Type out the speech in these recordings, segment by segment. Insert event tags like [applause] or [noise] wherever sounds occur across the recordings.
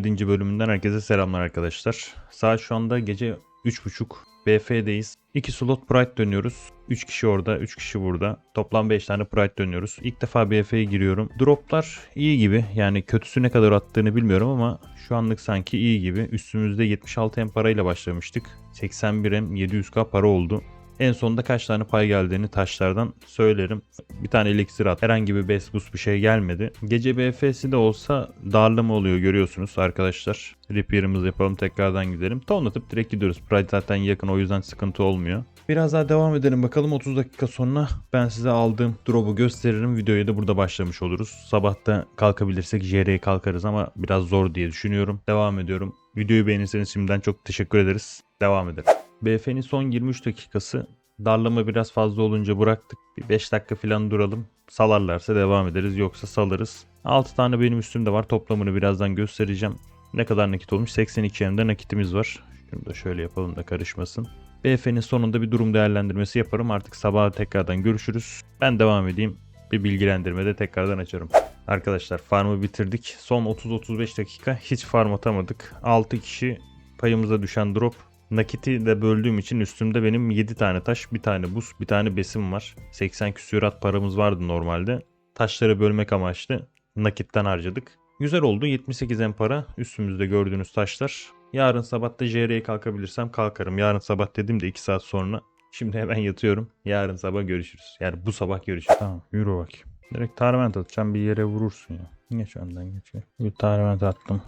Serinin 17. bölümünden herkese selamlar arkadaşlar. Saat şu anda gece 3.30. BF'deyiz. 2 slot Pride dönüyoruz. 3 kişi orada, 3 kişi burada. Toplam 5 tane Pride dönüyoruz. İlk defa BF'ye giriyorum. Droplar iyi gibi. Yani kötüsü ne kadar attığını bilmiyorum ama şu anlık sanki iyi gibi. Üstümüzde 76 M parayla başlamıştık. 81 M 700k para oldu. En sonunda kaç tane pay geldiğini taşlardan söylerim. Bir tane eliksir at. Herhangi bir boost bir şey gelmedi. Gece BF'si de olsa darlama oluyor görüyorsunuz arkadaşlar. Repair'ımızı yapalım tekrardan gidelim. Ton direkt gidiyoruz. Pride zaten yakın o yüzden sıkıntı olmuyor. Biraz daha devam edelim bakalım 30 dakika sonra ben size aldığım drop'u gösteririm. Videoya da burada başlamış oluruz. Sabahta kalkabilirsek JR'ye kalkarız ama biraz zor diye düşünüyorum. Devam ediyorum. Videoyu beğenirseniz şimdiden çok teşekkür ederiz. Devam edelim. BF'nin son 23 dakikası darlama biraz fazla olunca bıraktık. Bir 5 dakika falan duralım. Salarlarsa devam ederiz yoksa salarız. 6 tane benim üstümde var. Toplamını birazdan göstereceğim. Ne kadar nakit olmuş? 82 hem de nakitimiz var. Şunu da şöyle yapalım da karışmasın. BF'nin sonunda bir durum değerlendirmesi yaparım. Artık sabah tekrardan görüşürüz. Ben devam edeyim. Bir bilgilendirme de tekrardan açarım. Arkadaşlar farmı bitirdik. Son 30-35 dakika hiç farm atamadık. 6 kişi payımıza düşen drop Nakiti de böldüğüm için üstümde benim 7 tane taş, bir tane buz, bir tane besim var. 80 küsürat paramız vardı normalde. Taşları bölmek amaçlı nakitten harcadık. Güzel oldu. 78 en para üstümüzde gördüğünüz taşlar. Yarın sabah da JR'ye kalkabilirsem kalkarım. Yarın sabah dedim de 2 saat sonra. Şimdi hemen yatıyorum. Yarın sabah görüşürüz. Yani bu sabah görüşürüz. Tamam yürü bak. Direkt tariment atacağım bir yere vurursun ya. Geç önden geç. Bir tariment attım.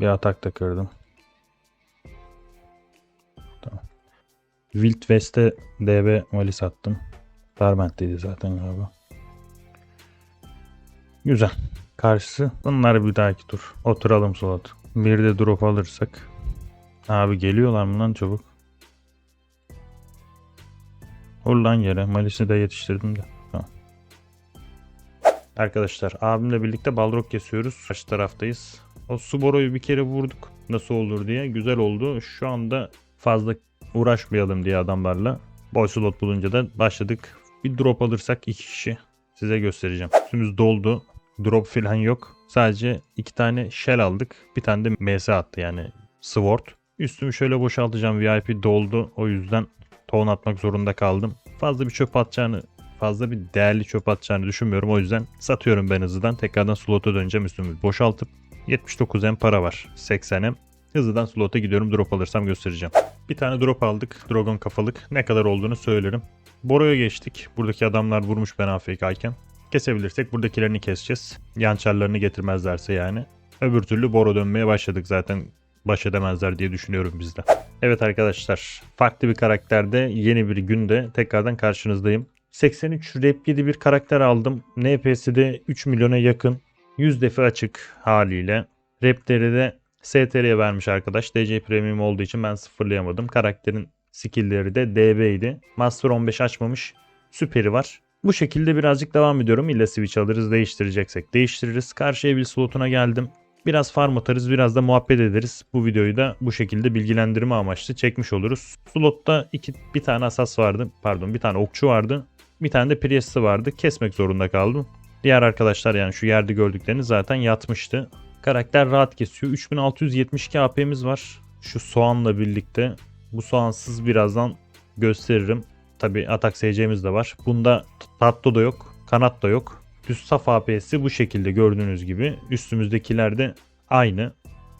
Bir atak da kırdım. Wild West'e DB Valis attım. Darment'teydi zaten galiba. Güzel. Karşısı. Bunlar bir dahaki tur. Oturalım slot. Bir de drop alırsak. Abi geliyorlar mı lan çabuk? Vur lan yere. Malis'i de yetiştirdim de. Tamam. Arkadaşlar abimle birlikte balrog kesiyoruz. Karşı taraftayız. O Suboro'yu bir kere vurduk. Nasıl olur diye. Güzel oldu. Şu anda fazla uğraşmayalım diye adamlarla. Boy slot bulunca da başladık. Bir drop alırsak iki kişi size göstereceğim. Üstümüz doldu. Drop falan yok. Sadece iki tane shell aldık. Bir tane de MS attı yani sword. Üstümü şöyle boşaltacağım. VIP doldu. O yüzden ton atmak zorunda kaldım. Fazla bir çöp atacağını fazla bir değerli çöp atacağını düşünmüyorum. O yüzden satıyorum ben hızlıdan. Tekrardan slota döneceğim üstümü boşaltıp 79 M para var. 80 M. Hızlıdan slota gidiyorum. Drop alırsam göstereceğim. Bir tane drop aldık. Dragon kafalık. Ne kadar olduğunu söylerim. Boro'ya geçtik. Buradaki adamlar vurmuş ben AFK'yken. Kesebilirsek buradakilerini keseceğiz. Yançarlarını getirmezlerse yani. Öbür türlü Boro dönmeye başladık zaten. Baş edemezler diye düşünüyorum biz de. Evet arkadaşlar. Farklı bir karakterde yeni bir günde tekrardan karşınızdayım. 83 rep 7 bir karakter aldım. NPS'i de 3 milyona yakın. 100 defa açık haliyle. Repleri de STR'ye vermiş arkadaş. DC Premium olduğu için ben sıfırlayamadım. Karakterin skill'leri de DB'ydi. Master 15 açmamış. Süperi var. Bu şekilde birazcık devam ediyorum. İlla switch alırız değiştireceksek değiştiririz. Karşıya bir slotuna geldim. Biraz farm atarız biraz da muhabbet ederiz. Bu videoyu da bu şekilde bilgilendirme amaçlı çekmiş oluruz. Slotta iki, bir tane asas vardı. Pardon bir tane okçu vardı. Bir tane de Priest'i vardı. Kesmek zorunda kaldım. Diğer arkadaşlar yani şu yerde gördükleriniz zaten yatmıştı. Karakter rahat kesiyor. 3672 AP'miz var. Şu soğanla birlikte. Bu soğansız birazdan gösteririm. Tabi atak SC'miz de var. Bunda tatlı da yok. Kanat da yok. Düz saf AP'si bu şekilde gördüğünüz gibi. Üstümüzdekiler de aynı.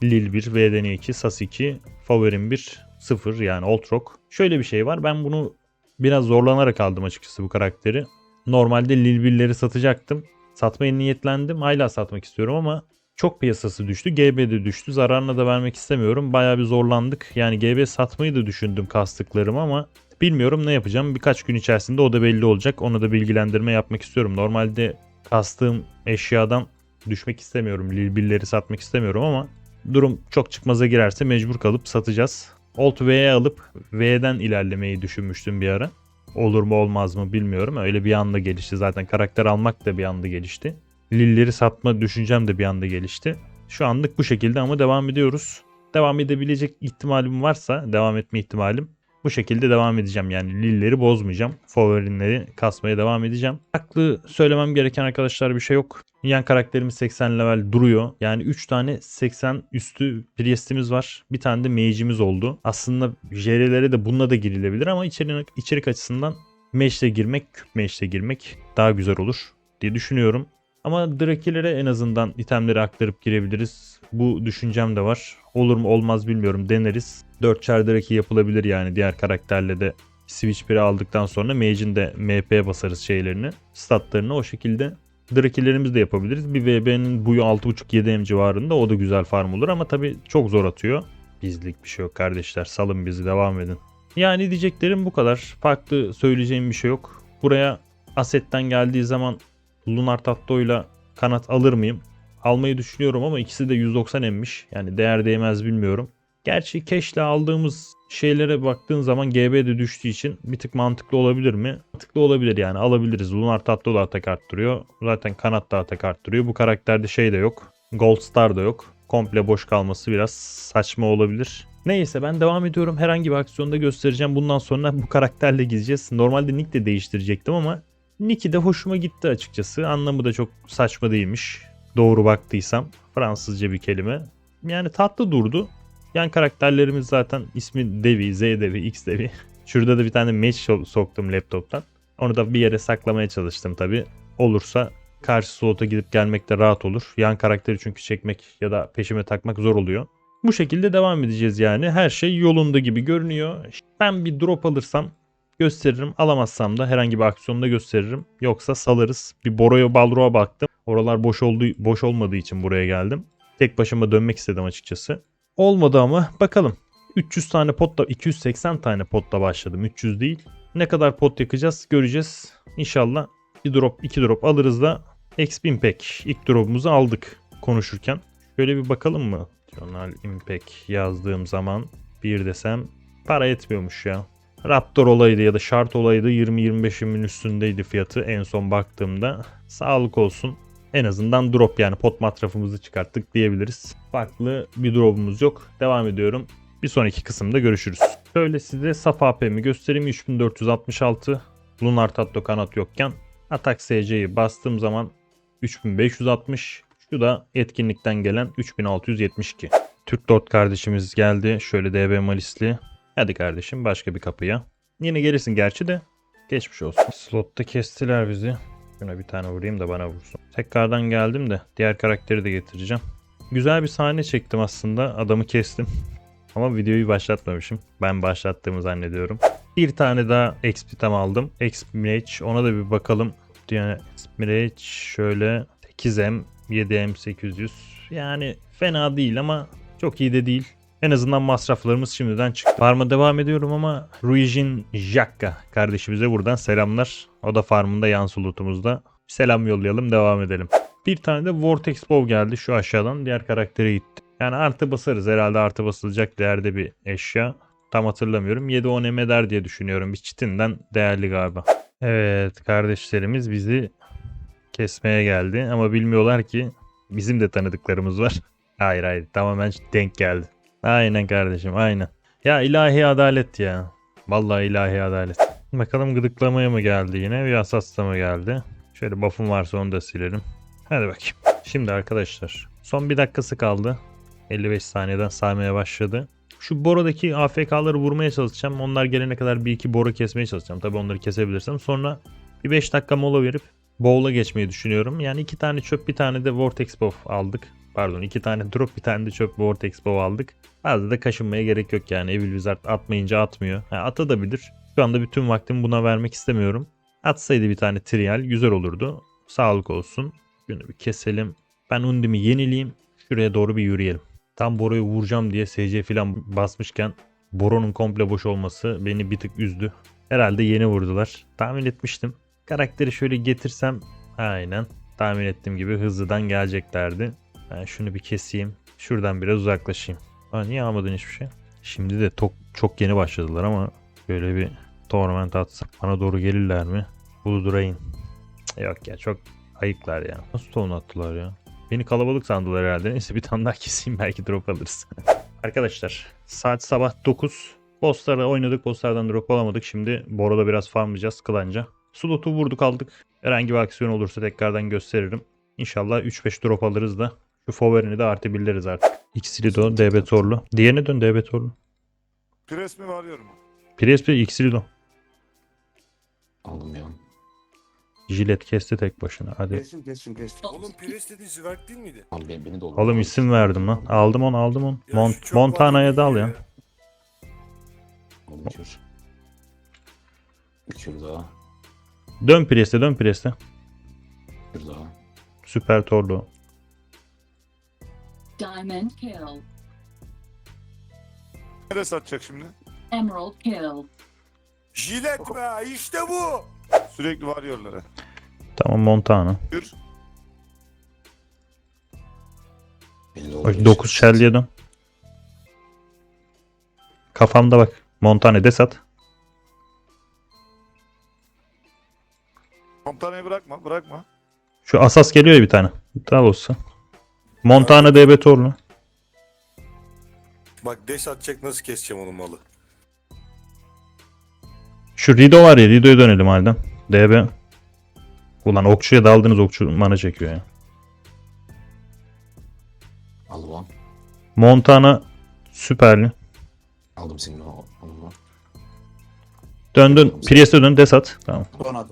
Lil 1, VDN 2, SAS 2, Favorim 1, 0 yani Oltrok. Şöyle bir şey var. Ben bunu biraz zorlanarak aldım açıkçası bu karakteri. Normalde Lil 1'leri satacaktım. Satmaya niyetlendim. Hala satmak istiyorum ama çok piyasası düştü. GB de düştü. Zararına da vermek istemiyorum. Baya bir zorlandık. Yani GB satmayı da düşündüm kastıklarım ama bilmiyorum ne yapacağım. Birkaç gün içerisinde o da belli olacak. Onu da bilgilendirme yapmak istiyorum. Normalde kastığım eşyadan düşmek istemiyorum. Lilbilleri satmak istemiyorum ama durum çok çıkmaza girerse mecbur kalıp satacağız. Alt V'ye alıp V'den ilerlemeyi düşünmüştüm bir ara. Olur mu olmaz mı bilmiyorum. Öyle bir anda gelişti. Zaten karakter almak da bir anda gelişti. Lilleri satma düşüncem de bir anda gelişti. Şu anlık bu şekilde ama devam ediyoruz. Devam edebilecek ihtimalim varsa, devam etme ihtimalim. Bu şekilde devam edeceğim yani lilleri bozmayacağım. Favorinleri kasmaya devam edeceğim. Haklı söylemem gereken arkadaşlar bir şey yok. Yan karakterimiz 80 level duruyor. Yani 3 tane 80 üstü Priest'imiz var. Bir tane de mage'imiz oldu. Aslında JR'lere de bununla da girilebilir ama içerik, açısından mage'le girmek, küp mage'le girmek daha güzel olur diye düşünüyorum. Ama Draki'lere en azından itemleri aktarıp girebiliriz. Bu düşüncem de var. Olur mu olmaz bilmiyorum deneriz. 4 çar Draki yapılabilir yani diğer karakterle de Switch 1'i aldıktan sonra Mage'in de MP'ye basarız şeylerini. Statlarını o şekilde Drakilerimiz de yapabiliriz. Bir VB'nin buyu 6.5-7M civarında o da güzel farm olur ama tabii çok zor atıyor. Bizlik bir şey yok kardeşler salın bizi devam edin. Yani diyeceklerim bu kadar. Farklı söyleyeceğim bir şey yok. Buraya Aset'ten geldiği zaman Lunar Tatto'yla kanat alır mıyım? Almayı düşünüyorum ama ikisi de 190 emmiş. Yani değer değmez bilmiyorum. Gerçi Cash'le aldığımız şeylere baktığın zaman GB de düştüğü için bir tık mantıklı olabilir mi? Mantıklı olabilir yani alabiliriz. Lunar Tatto da atak arttırıyor. Zaten kanat da atak arttırıyor. Bu karakterde şey de yok. Gold Star da yok. Komple boş kalması biraz saçma olabilir. Neyse ben devam ediyorum. Herhangi bir aksiyonda göstereceğim. Bundan sonra bu karakterle gideceğiz. Normalde nick de değiştirecektim ama Nick'i de hoşuma gitti açıkçası. Anlamı da çok saçma değilmiş. Doğru baktıysam. Fransızca bir kelime. Yani tatlı durdu. Yan karakterlerimiz zaten ismi Devi, Z Devi, X Devi. [laughs] Şurada da bir tane match so- soktum laptoptan. Onu da bir yere saklamaya çalıştım tabi. Olursa karşı slota gidip gelmek de rahat olur. Yan karakteri çünkü çekmek ya da peşime takmak zor oluyor. Bu şekilde devam edeceğiz yani. Her şey yolunda gibi görünüyor. Ben bir drop alırsam gösteririm. Alamazsam da herhangi bir aksiyonda gösteririm. Yoksa salarız. Bir Boro'ya Balro'a baktım. Oralar boş olduğu boş olmadığı için buraya geldim. Tek başıma dönmek istedim açıkçası. Olmadı ama bakalım. 300 tane potla 280 tane potla başladım. 300 değil. Ne kadar pot yakacağız göreceğiz. İnşallah bir drop iki drop alırız da XP Impact ilk drop'umuzu aldık konuşurken. Şöyle bir bakalım mı? National Impact yazdığım zaman bir desem para etmiyormuş ya. Raptor olaydı ya da şart olaydı 20-25'imin üstündeydi fiyatı en son baktığımda. Sağlık olsun. En azından drop yani pot matrafımızı çıkarttık diyebiliriz. Farklı bir drop'umuz yok. Devam ediyorum. Bir sonraki kısımda görüşürüz. Şöyle size saf AP'mi göstereyim. 3466 Lunar Tatto kanat yokken Atak SC'yi bastığım zaman 3560. Şu da etkinlikten gelen 3672. Türk 4 kardeşimiz geldi. Şöyle DB Malisli. Hadi kardeşim başka bir kapıya. Yine gelirsin gerçi de. Geçmiş olsun. Slotta kestiler bizi. Şuna bir tane vurayım da bana vursun. Tekrardan geldim de diğer karakteri de getireceğim. Güzel bir sahne çektim aslında. Adamı kestim. [laughs] Ama videoyu başlatmamışım. Ben başlattığımı zannediyorum. Bir tane daha XP tam aldım. XP Mage. Ona da bir bakalım. Yani XP Mage şöyle 8M 7M 800. Yani fena değil ama çok iyi de değil. En azından masraflarımız şimdiden çıktı. Farm'a devam ediyorum ama Ruijin Jakka kardeşimize buradan selamlar. O da farmında yan sulutumuzda. Selam yollayalım devam edelim. Bir tane de Vortex Bow geldi şu aşağıdan. Diğer karaktere gitti. Yani artı basarız. Herhalde artı basılacak değerde bir eşya. Tam hatırlamıyorum. 7-10 em eder diye düşünüyorum. Bir çitinden değerli galiba. Evet kardeşlerimiz bizi kesmeye geldi. Ama bilmiyorlar ki bizim de tanıdıklarımız var. Hayır hayır tamamen denk geldi. Aynen kardeşim aynen. Ya ilahi adalet ya. Vallahi ilahi adalet. Bakalım gıdıklamaya mı geldi yine? Bir asasla mı geldi? Şöyle buff'um varsa onu da silelim. Hadi bakayım. Şimdi arkadaşlar son bir dakikası kaldı. 55 saniyeden saymaya başladı. Şu Boro'daki AFK'ları vurmaya çalışacağım. Onlar gelene kadar bir iki Boro kesmeye çalışacağım. Tabi onları kesebilirsem. Sonra bir 5 dakika mola verip Bowl'a geçmeyi düşünüyorum. Yani iki tane çöp bir tane de Vortex Buff aldık. Pardon iki tane drop bir tane de çöp Vortex Buff aldık. Fazla da kaşınmaya gerek yok yani. Evil Wizard atmayınca atmıyor. Ha, atabilir. Şu anda bütün vaktimi buna vermek istemiyorum. Atsaydı bir tane trial güzel olurdu. Sağlık olsun. Şunu bir keselim. Ben Undim'i yenileyim. Şuraya doğru bir yürüyelim. Tam Boro'yu vuracağım diye SC falan basmışken Boro'nun komple boş olması beni bir tık üzdü. Herhalde yeni vurdular. Tahmin etmiştim. Karakteri şöyle getirsem aynen tahmin ettiğim gibi hızlıdan geleceklerdi. Ben şunu bir keseyim. Şuradan biraz uzaklaşayım. Aa, niye almadın hiçbir şey? Şimdi de çok, çok yeni başladılar ama böyle bir torment atsam bana doğru gelirler mi? Buldurayın. Yok ya çok ayıklar ya. Nasıl ton attılar ya? Beni kalabalık sandılar herhalde. Neyse bir tane daha [laughs] keseyim belki drop alırız. [laughs] Arkadaşlar saat sabah 9. Boss'lara oynadık. Boss'lardan drop alamadık. Şimdi Boro'da biraz farmlayacağız kılanca. Slot'u vurduk aldık. Herhangi bir aksiyon olursa tekrardan gösteririm. İnşallah 3-5 drop alırız da. Şu Fover'ini de artı biliriz artık. Xilido, DB Torlu. Diğerine dön DB Torlu. Pres mi varıyor mu? PSP Xilido. Aldım ya. Jilet kesti tek başına. Hadi. Kestim kestim kestim. Oğlum Pires dediğin Zivert değil miydi? Abi beni, beni de olur. Oğlum isim verdim lan. Aldım onu aldım onu. Ya Mont şu Montana'ya da al ya. Oğlum içiyor. İçiyor daha. Dön Priest'e dön Priest'e. Bir daha. Süper Torlu. Diamond kill. Nereye satacak şimdi? Emerald kill. Jilet be işte bu. Sürekli varıyorlara. Tamam Montana. Yürü. Beni de olur. Bak 9 Shelly'e dön. Kafamda bak. Montana desat. Montana'yı bırakma bırakma. Şu asas geliyor ya bir tane. Daha olsa. Montana DB Torlu. Bak deş atacak nasıl keseceğim onun malı. Şu Rido var ya Rido'ya dönelim halden. DB. Ulan okçuya daldınız okçu mana çekiyor ya. Aldım lan. Montana süperli. Aldım seni. Aldım lan. Dön dön. Priest'e dön desat. Tamam. Donat.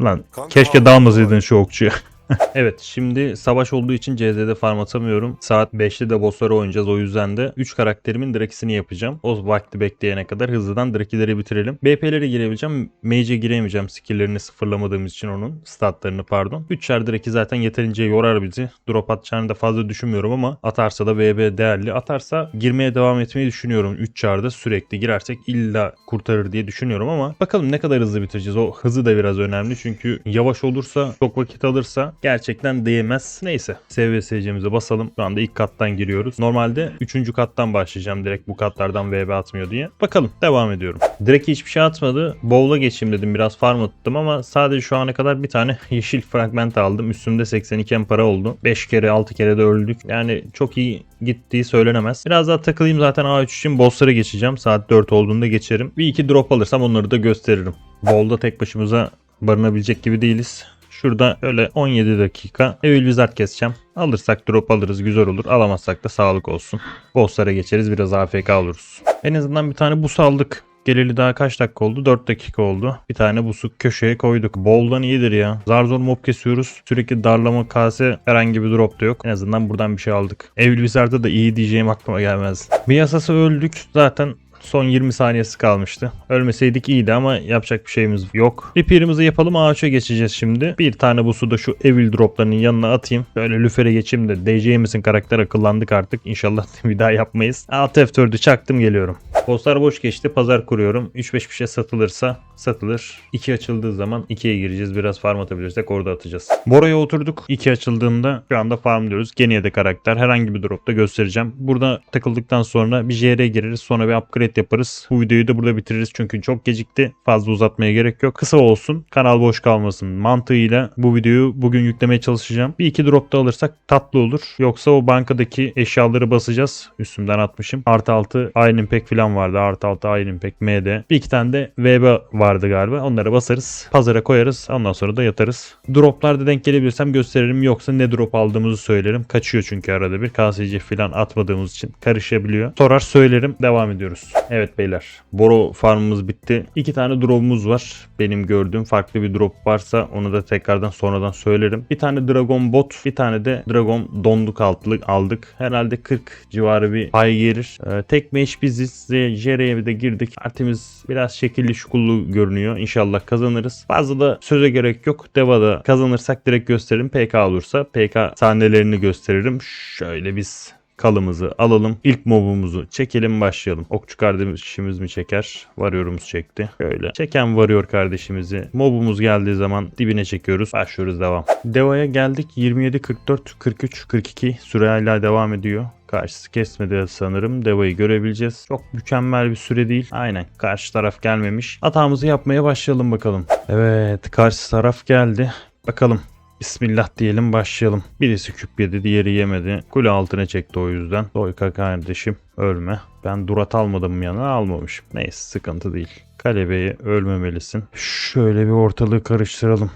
Lan Kanka keşke aldım. dalmasaydın şu okçuya. [laughs] evet şimdi savaş olduğu için CZ'de farm atamıyorum. Saat 5'te de bossları oynayacağız o yüzden de 3 karakterimin drakisini yapacağım. O vakti bekleyene kadar hızlıdan drakileri bitirelim. BP'lere girebileceğim. Mage'e giremeyeceğim skill'lerini sıfırlamadığımız için onun statlarını pardon. 3'er draki zaten yeterince yorar bizi. Drop atacağını da fazla düşünmüyorum ama atarsa da VB değerli. Atarsa girmeye devam etmeyi düşünüyorum. 3 çarda sürekli girersek illa kurtarır diye düşünüyorum ama bakalım ne kadar hızlı bitireceğiz. O hızı da biraz önemli çünkü yavaş olursa çok vakit alırsa gerçekten değmez. Neyse SVS'cimize basalım. Şu anda ilk kattan giriyoruz. Normalde 3. kattan başlayacağım direkt bu katlardan VB atmıyor diye. Bakalım devam ediyorum. Direkt hiçbir şey atmadı. Bowl'a geçeyim dedim biraz farm attım ama sadece şu ana kadar bir tane [laughs] yeşil fragment aldım. Üstümde 82 em para oldu. 5 kere 6 kere de öldük. Yani çok iyi gittiği söylenemez. Biraz daha takılayım zaten A3 için bosslara geçeceğim. Saat 4 olduğunda geçerim. Bir iki drop alırsam onları da gösteririm. Bowl'da tek başımıza barınabilecek gibi değiliz. Şurada öyle 17 dakika Evil Wizard keseceğim. Alırsak drop alırız güzel olur. Alamazsak da sağlık olsun. Bosslara geçeriz biraz AFK oluruz. En azından bir tane bus aldık. Geleli daha kaç dakika oldu? 4 dakika oldu. Bir tane busu köşeye koyduk. Boldan iyidir ya. Zar zor mob kesiyoruz. Sürekli darlama kase herhangi bir drop da yok. En azından buradan bir şey aldık. Evil Wizard'da da iyi diyeceğim aklıma gelmez. Bir yasası öldük. Zaten Son 20 saniyesi kalmıştı. Ölmeseydik iyiydi ama yapacak bir şeyimiz yok. Repair'imizi yapalım ağaça geçeceğiz şimdi. Bir tane bu suda şu Evil droplarının yanına atayım. Böyle lüfere geçeyim de DC'mizin karakter akıllandık artık. İnşallah [laughs] bir daha yapmayız. Alt F4'ü çaktım geliyorum. Postlar boş geçti. Pazar kuruyorum. 3-5 bir şey satılırsa satılır. 2 açıldığı zaman 2'ye gireceğiz. Biraz farm atabilirsek orada atacağız. Bora'ya oturduk. 2 açıldığında şu anda farm diyoruz. Geniye de karakter. Herhangi bir dropta göstereceğim. Burada takıldıktan sonra bir JR gireriz. Sonra bir upgrade yaparız. Bu videoyu da burada bitiririz. Çünkü çok gecikti. Fazla uzatmaya gerek yok. Kısa olsun. Kanal boş kalmasın. Mantığıyla bu videoyu bugün yüklemeye çalışacağım. Bir iki drop da alırsak tatlı olur. Yoksa o bankadaki eşyaları basacağız. Üstümden atmışım. Artı altı Iron Impact falan vardı. Artı altı Iron Impact MD. Bir iki tane de VB vardı galiba. Onları basarız. Pazara koyarız. Ondan sonra da yatarız. Droplarda denk gelebilirsem gösteririm. Yoksa ne drop aldığımızı söylerim. Kaçıyor çünkü arada bir. KSC falan atmadığımız için karışabiliyor. Sorar söylerim. Devam ediyoruz. Evet beyler. Boro farmımız bitti. İki tane drop'umuz var. Benim gördüğüm farklı bir drop varsa onu da tekrardan sonradan söylerim. Bir tane Dragon Bot, bir tane de Dragon Donduk altlık aldık. Herhalde 40 civarı bir pay gelir. Ee, tek meş biziz. Jere'ye de girdik. Artemiz biraz şekilli şukullu görünüyor. İnşallah kazanırız. Fazla da söze gerek yok. Deva'da kazanırsak direkt gösteririm. PK olursa PK sahnelerini gösteririm. Şöyle biz kalımızı alalım. İlk mobumuzu çekelim başlayalım. Okçu kardeşimiz mi çeker? Varıyorumuz çekti. Şöyle. Çeken varıyor kardeşimizi. Mobumuz geldiği zaman dibine çekiyoruz. Başlıyoruz devam. Deva'ya geldik. 27, 44, 43, 42 süre hala devam ediyor. Karşısı kesmedi sanırım. Deva'yı görebileceğiz. Çok mükemmel bir süre değil. Aynen. Karşı taraf gelmemiş. Hatamızı yapmaya başlayalım bakalım. Evet. Karşı taraf geldi. Bakalım. Bismillah diyelim başlayalım. Birisi küp yedi diğeri yemedi. Kule altına çekti o yüzden. Soyka kardeşim ölme. Ben durat almadım mı yanına almamışım. Neyse sıkıntı değil. Kalebeyi ölmemelisin. Şöyle bir ortalığı karıştıralım.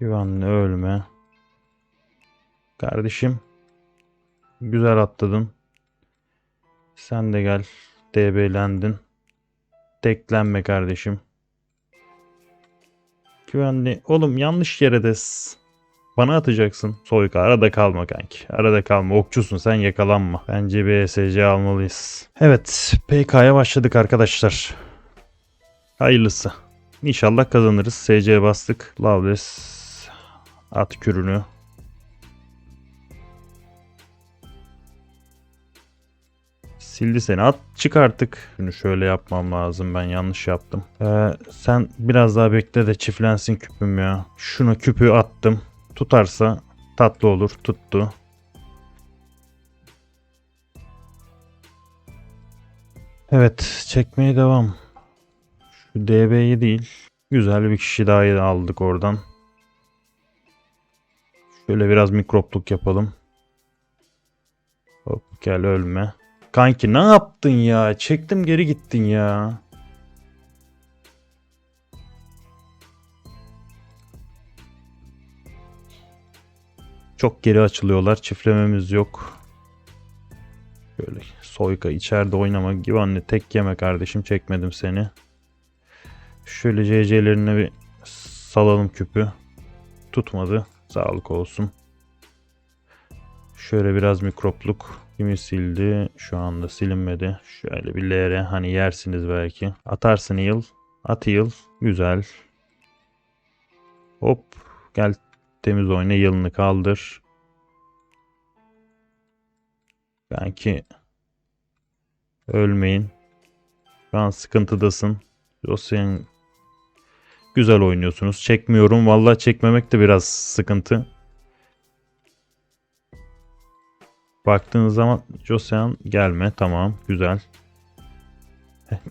Güvenli ölme. Kardeşim. Güzel atladın. Sen de gel. DB'lendin. Teklenme kardeşim. Güvenli. Oğlum yanlış yere de s- bana atacaksın. Soyka arada kalma kanki. Arada kalma. Okçusun sen yakalanma. Bence bir ESC almalıyız. Evet. PK'ya başladık arkadaşlar. Hayırlısı. İnşallah kazanırız. SC bastık. Loveless. At kürünü. Sildi seni. At çık artık. Şunu şöyle yapmam lazım. Ben yanlış yaptım. Ee, sen biraz daha bekle de çiftlensin küpüm ya. Şunu küpü attım. Tutarsa tatlı olur. Tuttu. Evet. Çekmeye devam. Şu DB'yi değil. Güzel bir kişi daha aldık oradan. Şöyle biraz mikropluk yapalım. Hop gel ölme. Kanki ne yaptın ya? Çektim geri gittin ya. Çok geri açılıyorlar. Çiftlememiz yok. Böyle soyka içeride oynama. Givanni tek yeme kardeşim. Çekmedim seni. Şöyle CC'lerine bir salalım küpü. Tutmadı. Sağlık olsun. Şöyle biraz mikropluk. Kimi sildi? Şu anda silinmedi. Şöyle bir LR hani yersiniz belki. Atarsın yıl. At yıl. Güzel. Hop. Gel temiz oyna yılını kaldır. Belki ölmeyin. Şu an sıkıntıdasın. Dosyan güzel oynuyorsunuz. Çekmiyorum. Vallahi çekmemek de biraz sıkıntı. Baktığınız zaman Joseon gelme. Tamam. Güzel.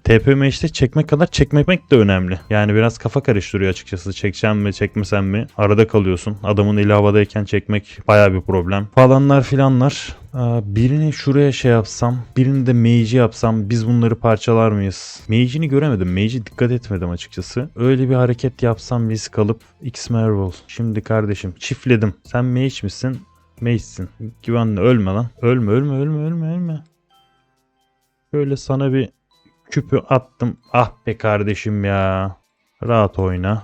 TPM işte çekmek kadar çekmemek de önemli. Yani biraz kafa karıştırıyor açıkçası. Çekeceğim mi çekmesem mi? Arada kalıyorsun. Adamın eli havadayken çekmek baya bir problem. Falanlar filanlar. Aa, Birini şuraya şey yapsam, birini de mage'i yapsam biz bunları parçalar mıyız? Mage'ini göremedim. Mage'i dikkat etmedim açıkçası. Öyle bir hareket yapsam biz kalıp X Marvel. Şimdi kardeşim çiftledim. Sen mage misin? Mage'sin. Güvenli ölme lan. Ölme ölme ölme ölme ölme. Böyle sana bir küpü attım. Ah be kardeşim ya. Rahat oyna.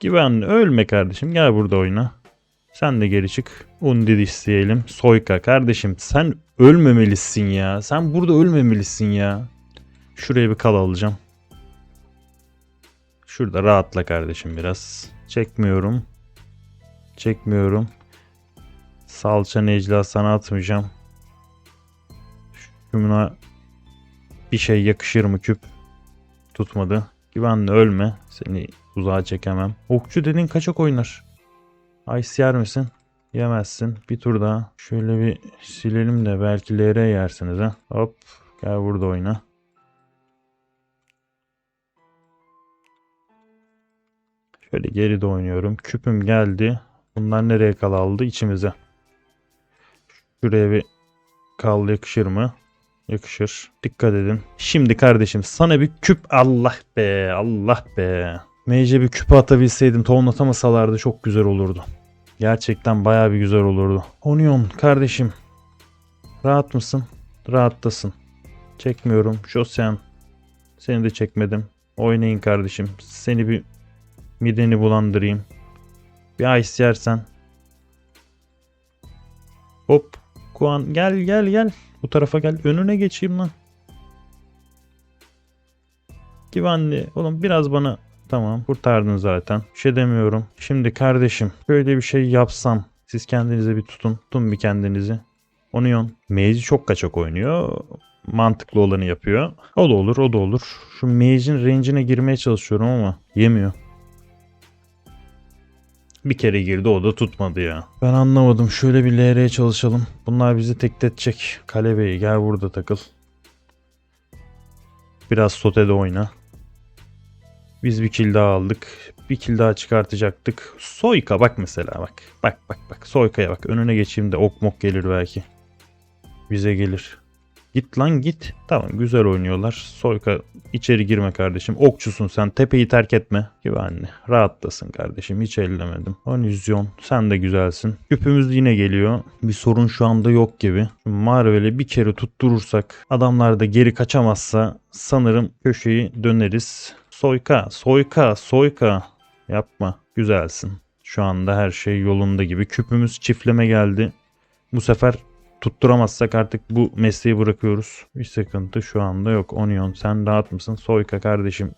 Güvenli ölme kardeşim. Gel burada oyna. Sen de geri çık. Undid isteyelim. Soyka kardeşim sen ölmemelisin ya. Sen burada ölmemelisin ya. Şuraya bir kal alacağım. Şurada rahatla kardeşim biraz. Çekmiyorum. Çekmiyorum. Salça Necla sana atmayacağım. Şuna bir şey yakışır mı küp? Tutmadı. Güvenli ölme. Seni uzağa çekemem. Okçu dedin kaçak oynar. Ice yer misin? Yemezsin. Bir tur daha. Şöyle bir silelim de belki LR yersiniz ha. Hop. Gel burada oyna. Şöyle geride oynuyorum. Küpüm geldi. Bunlar nereye kal aldı? İçimize. Şuraya bir kal yakışır mı? Yakışır. Dikkat edin. Şimdi kardeşim sana bir küp Allah be Allah be. Mage'e bir küp atabilseydim tohum atamasalardı çok güzel olurdu. Gerçekten baya bir güzel olurdu. Onion kardeşim. Rahat mısın? Rahattasın. Çekmiyorum. Josean. Seni de çekmedim. Oynayın kardeşim. Seni bir mideni bulandırayım. Bir ice yersen. Hop. Kuan gel gel gel. Bu tarafa gel. Önüne geçeyim lan. Güvenli. Oğlum biraz bana Tamam kurtardın zaten. Bir şey demiyorum. Şimdi kardeşim böyle bir şey yapsam siz kendinize bir tutun. Tutun bir kendinizi. Onion. Mage'i çok kaçak oynuyor. Mantıklı olanı yapıyor. O da olur o da olur. Şu Mage'in range'ine girmeye çalışıyorum ama yemiyor. Bir kere girdi o da tutmadı ya. Ben anlamadım. Şöyle bir LR'ye çalışalım. Bunlar bizi tekletecek. Kale Bey gel burada takıl. Biraz sotede oyna. Biz bir kill daha aldık. Bir kill daha çıkartacaktık. Soyka bak mesela bak. Bak bak bak. Soyka'ya bak. Önüne geçeyim de ok mok gelir belki. Bize gelir. Git lan git. Tamam güzel oynuyorlar. Soyka içeri girme kardeşim. Okçusun sen. Tepeyi terk etme. Güvenli. Rahatlasın kardeşim. Hiç ellemedim. Onizyon sen de güzelsin. Küpümüz yine geliyor. Bir sorun şu anda yok gibi. Marvel'i bir kere tutturursak adamlar da geri kaçamazsa sanırım köşeyi döneriz. Soyka, soyka, soyka. Yapma. Güzelsin. Şu anda her şey yolunda gibi. Küpümüz çiftleme geldi. Bu sefer tutturamazsak artık bu mesleği bırakıyoruz. Bir sıkıntı şu anda yok. Onion sen rahat mısın? Soyka kardeşim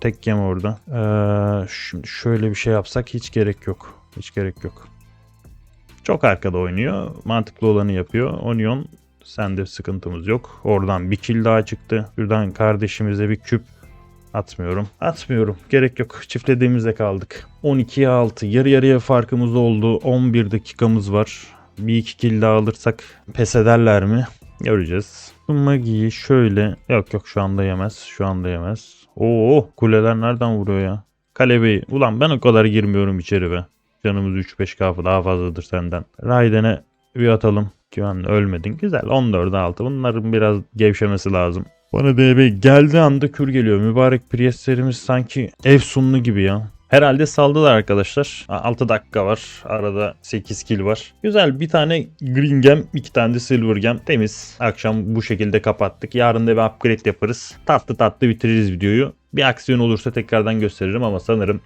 tek yem orada. Ee, şimdi şöyle bir şey yapsak hiç gerek yok. Hiç gerek yok. Çok arkada oynuyor. Mantıklı olanı yapıyor. Onion sende sıkıntımız yok. Oradan bir kill daha çıktı. Şuradan kardeşimize bir küp Atmıyorum. Atmıyorum. Gerek yok. Çiftlediğimizde kaldık. 12'ye 6. Yarı yarıya farkımız oldu. 11 dakikamız var. Bir iki kill daha alırsak pes ederler mi? Göreceğiz. Magi'yi şöyle... Yok yok şu anda yemez. Şu anda yemez. Oo kuleler nereden vuruyor ya? Kalebeyi. Ulan ben o kadar girmiyorum içeri be. Canımız 3-5 kafı daha fazladır senden. Raiden'e bir atalım. Güvenli ölmedin. Güzel 14'e 6. Bunların biraz gevşemesi lazım. Bana DB geldiği anda kür geliyor. Mübarek Priestlerimiz sanki efsunlu gibi ya. Herhalde saldılar arkadaşlar. 6 dakika var. Arada 8 kill var. Güzel bir tane green gem, iki tane de silver gem. Temiz. Akşam bu şekilde kapattık. Yarın da bir upgrade yaparız. Tatlı tatlı bitiririz videoyu. Bir aksiyon olursa tekrardan gösteririm ama sanırım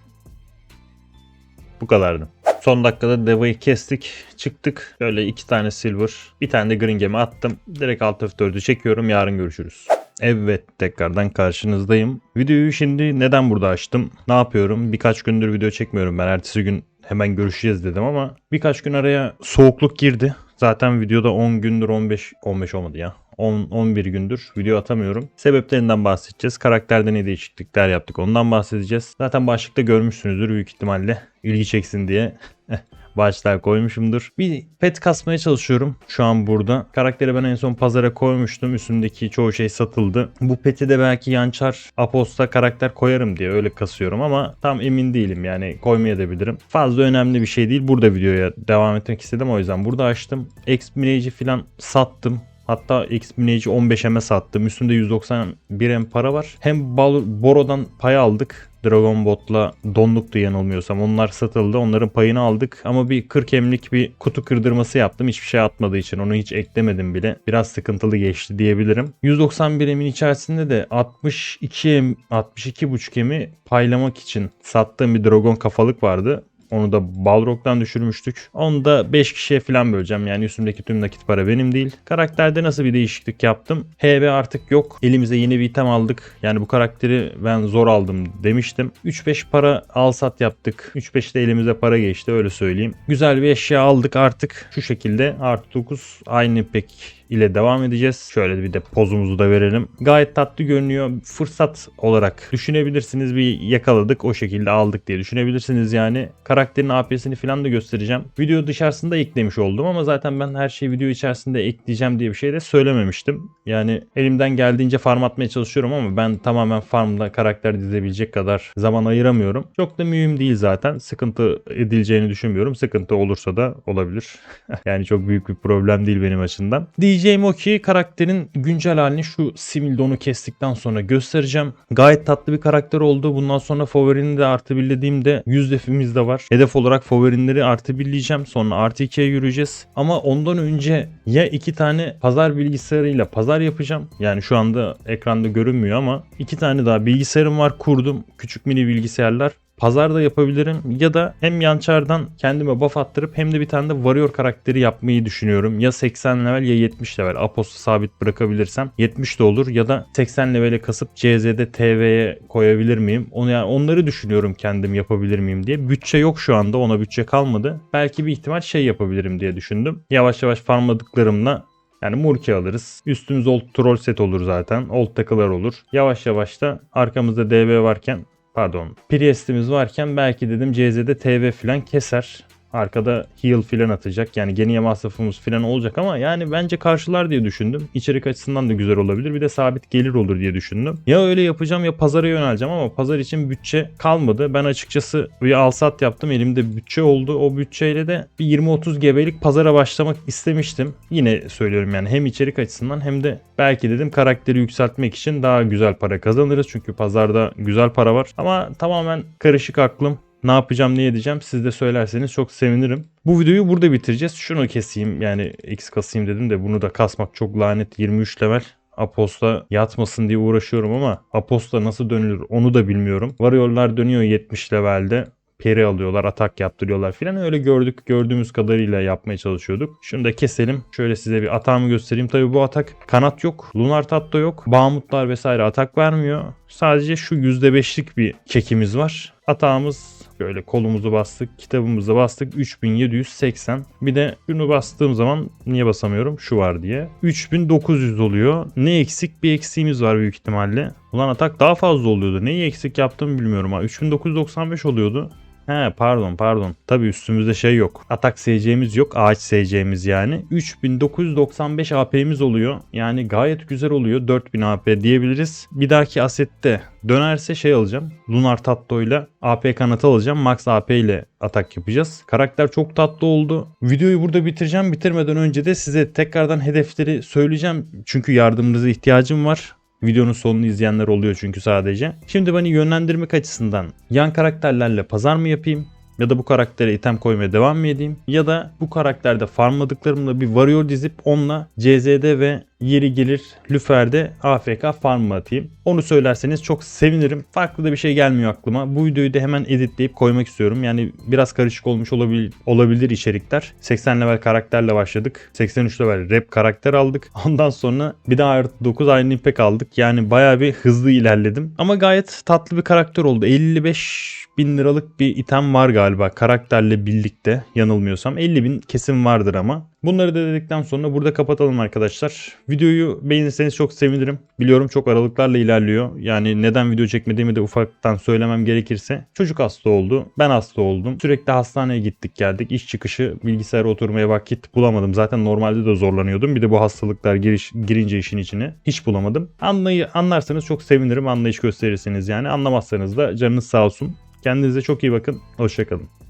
bu kadardı. Son dakikada Deva'yı kestik. Çıktık. Böyle iki tane silver. Bir tane de green gem'i attım. Direkt alt F4'ü çekiyorum. Yarın görüşürüz. Evet tekrardan karşınızdayım. Videoyu şimdi neden burada açtım? Ne yapıyorum? Birkaç gündür video çekmiyorum ben. Ertesi gün hemen görüşeceğiz dedim ama birkaç gün araya soğukluk girdi. Zaten videoda 10 gündür 15 15 olmadı ya. 10 11 gündür video atamıyorum. Sebeplerinden bahsedeceğiz. Karakterde ne değişiklikler yaptık ondan bahsedeceğiz. Zaten başlıkta görmüşsünüzdür büyük ihtimalle. ilgi çeksin diye. [laughs] başlığa koymuşumdur. Bir pet kasmaya çalışıyorum şu an burada. Karakteri ben en son pazara koymuştum. Üstündeki çoğu şey satıldı. Bu peti de belki yançar aposta karakter koyarım diye öyle kasıyorum ama tam emin değilim yani koymayabilirim. Fazla önemli bir şey değil. Burada videoya devam etmek istedim o yüzden burada açtım. X-Minage'i falan sattım. Hatta X-Minage'i 15M'e sattım. Üstünde 191 M para var. Hem Boro'dan pay aldık. Dragon Bot'la donluktu yanılmıyorsam. Onlar satıldı. Onların payını aldık. Ama bir 40 emlik bir kutu kırdırması yaptım. Hiçbir şey atmadığı için. Onu hiç eklemedim bile. Biraz sıkıntılı geçti diyebilirim. 191 emin içerisinde de 62 em, 62,5 emi paylamak için sattığım bir Dragon kafalık vardı. Onu da Balrog'dan düşürmüştük. Onu da 5 kişiye falan böleceğim. Yani üstümdeki tüm nakit para benim değil. Karakterde nasıl bir değişiklik yaptım? HB artık yok. Elimize yeni bir item aldık. Yani bu karakteri ben zor aldım demiştim. 3-5 para al sat yaptık. 3-5 de elimize para geçti öyle söyleyeyim. Güzel bir eşya aldık artık. Şu şekilde artı 9 aynı pek ile devam edeceğiz. Şöyle bir de pozumuzu da verelim. Gayet tatlı görünüyor. Fırsat olarak düşünebilirsiniz. Bir yakaladık o şekilde aldık diye düşünebilirsiniz yani. Karakterin AP'sini falan da göstereceğim. Video dışarısında eklemiş oldum ama zaten ben her şeyi video içerisinde ekleyeceğim diye bir şey de söylememiştim. Yani elimden geldiğince farm atmaya çalışıyorum ama ben tamamen farmda karakter dizebilecek kadar zaman ayıramıyorum. Çok da mühim değil zaten. Sıkıntı edileceğini düşünmüyorum. Sıkıntı olursa da olabilir. [laughs] yani çok büyük bir problem değil benim açımdan. Diyeceğim o ki karakterin güncel halini şu Simil Don'u kestikten sonra göstereceğim. Gayet tatlı bir karakter oldu. Bundan sonra favorini de artı birlediğimde 100 defimiz de var. Hedef olarak favorileri artı birleyeceğim. Sonra artı 2'ye yürüyeceğiz. Ama ondan önce ya iki tane pazar bilgisayarıyla pazar yapacağım. Yani şu anda ekranda görünmüyor ama iki tane daha bilgisayarım var kurdum. Küçük mini bilgisayarlar. Pazarda yapabilirim ya da hem yançardan kendime buff attırıp hem de bir tane de warrior karakteri yapmayı düşünüyorum. Ya 80 level ya 70 level. Apos'u sabit bırakabilirsem 70 de olur ya da 80 levele kasıp CZ'de TV'ye koyabilir miyim? Onu yani onları düşünüyorum kendim yapabilir miyim diye. Bütçe yok şu anda ona bütçe kalmadı. Belki bir ihtimal şey yapabilirim diye düşündüm. Yavaş yavaş farmladıklarımla yani Murki alırız. Üstümüz old troll set olur zaten. Old takılar olur. Yavaş yavaş da arkamızda DB varken pardon Priest'imiz varken belki dedim CZ'de TV falan keser. Arkada heal filan atacak. Yani geniye masrafımız filan olacak ama yani bence karşılar diye düşündüm. İçerik açısından da güzel olabilir. Bir de sabit gelir olur diye düşündüm. Ya öyle yapacağım ya pazara yöneleceğim ama pazar için bütçe kalmadı. Ben açıkçası bir alsat yaptım. Elimde bütçe oldu. O bütçeyle de bir 20-30 gebelik pazara başlamak istemiştim. Yine söylüyorum yani hem içerik açısından hem de belki dedim karakteri yükseltmek için daha güzel para kazanırız. Çünkü pazarda güzel para var. Ama tamamen karışık aklım. Ne yapacağım ne edeceğim siz de söylerseniz çok sevinirim. Bu videoyu burada bitireceğiz. Şunu keseyim yani X kasayım dedim de bunu da kasmak çok lanet 23 level. Aposta yatmasın diye uğraşıyorum ama Aposta nasıl dönülür onu da bilmiyorum. Varıyorlar dönüyor 70 levelde. Peri alıyorlar, atak yaptırıyorlar filan. Öyle gördük, gördüğümüz kadarıyla yapmaya çalışıyorduk. Şunu da keselim. Şöyle size bir atağımı göstereyim. Tabii bu atak kanat yok, lunar tatto yok, bağmutlar vesaire atak vermiyor. Sadece şu %5'lik bir kekimiz var. Atağımız Böyle kolumuzu bastık, kitabımızı bastık 3780. Bir de şunu bastığım zaman niye basamıyorum? Şu var diye. 3900 oluyor. Ne eksik? Bir eksiğimiz var büyük ihtimalle. Ulan atak daha fazla oluyordu. Neyi eksik yaptım bilmiyorum ha. 3995 oluyordu. He pardon pardon. Tabi üstümüzde şey yok. Atak SC'miz yok. Ağaç SC'miz yani. 3995 AP'miz oluyor. Yani gayet güzel oluyor. 4000 AP diyebiliriz. Bir dahaki asette dönerse şey alacağım. Lunar Tatto ile AP kanatı alacağım. Max AP ile atak yapacağız. Karakter çok tatlı oldu. Videoyu burada bitireceğim. Bitirmeden önce de size tekrardan hedefleri söyleyeceğim. Çünkü yardımınıza ihtiyacım var. Videonun sonunu izleyenler oluyor çünkü sadece. Şimdi beni yönlendirmek açısından yan karakterlerle pazar mı yapayım? Ya da bu karaktere item koymaya devam mı edeyim? Ya da bu karakterde farmladıklarımla bir varıyor dizip onunla CZ'de ve yeri gelir Lüfer'de AFK farm atayım? Onu söylerseniz çok sevinirim. Farklı da bir şey gelmiyor aklıma. Bu videoyu da hemen editleyip koymak istiyorum. Yani biraz karışık olmuş olabilir, olabilir içerikler. 80 level karakterle başladık. 83 level rap karakter aldık. [laughs] Ondan sonra bir daha artı 9 aynı ipek aldık. Yani baya bir hızlı ilerledim. Ama gayet tatlı bir karakter oldu. 55 bin liralık bir item var galiba karakterle birlikte yanılmıyorsam. 50 bin kesin vardır ama. Bunları da dedikten sonra burada kapatalım arkadaşlar. Videoyu beğenirseniz çok sevinirim. Biliyorum çok aralıklarla ilerliyor. Yani neden video çekmediğimi de ufaktan söylemem gerekirse. Çocuk hasta oldu. Ben hasta oldum. Sürekli hastaneye gittik geldik. İş çıkışı bilgisayara oturmaya vakit bulamadım. Zaten normalde de zorlanıyordum. Bir de bu hastalıklar giriş, girince işin içine hiç bulamadım. Anlayı, anlarsanız çok sevinirim. Anlayış gösterirseniz yani. Anlamazsanız da canınız sağ olsun. Kendinize çok iyi bakın. Hoşçakalın.